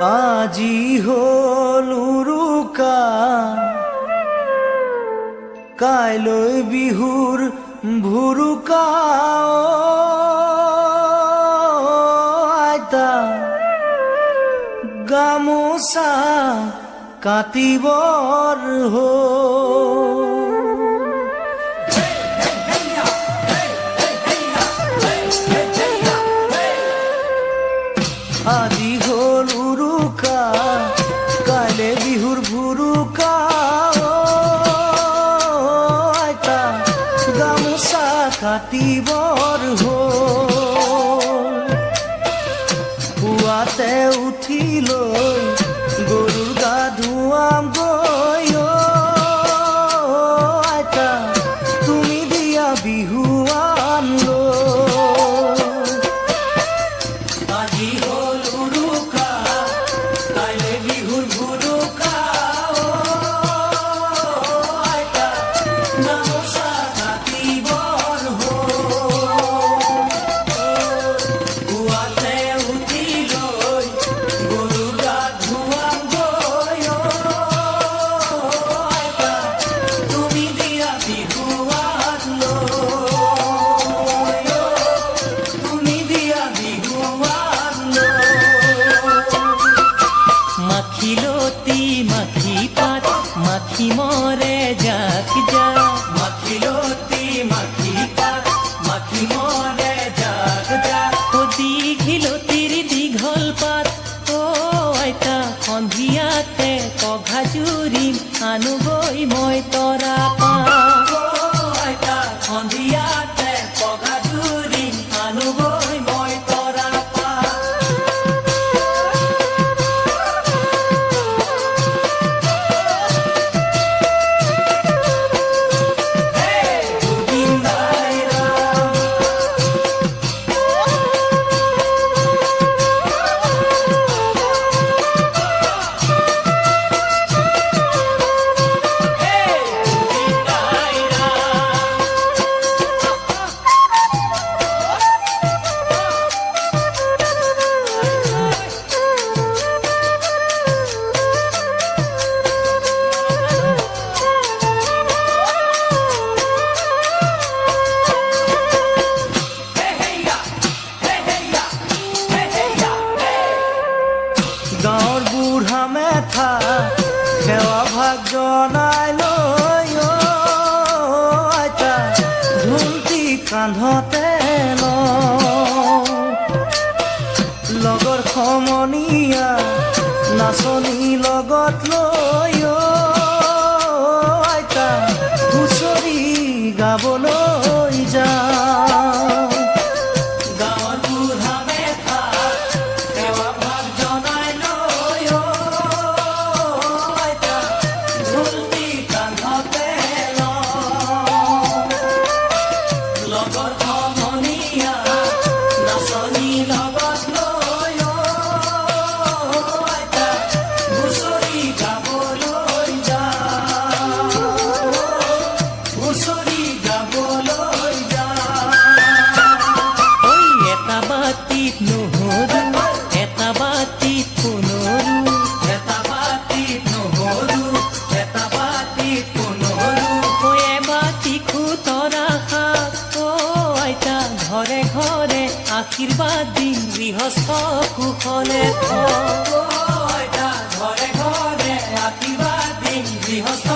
আজি হল হলুৰুকা কাইলৈ বিহুৰ ভুৰুকা। আইতা গামোচা কাটিবৰ হ'ল। হল উরুকা? কালে বিহুর ভুরুকা? আয়তা গামোচা কাটিবৰ হ'ল পুৱাতে উঠিলৈ আনুগৈ মই তই গাঁৱৰ বুঢ়া মেথা সেৱা ভাগ জনাই লৈ আইতা আচ্ছা, ঢুলটি কান্ধতে ল লগৰ সমনীয়া নাচনী লগত লৈ ঘরে আশীর্বাদ দিন গৃহস্থ কুশলে ঘরে ঘরে আশীর্বাদ দিন গৃহস্থ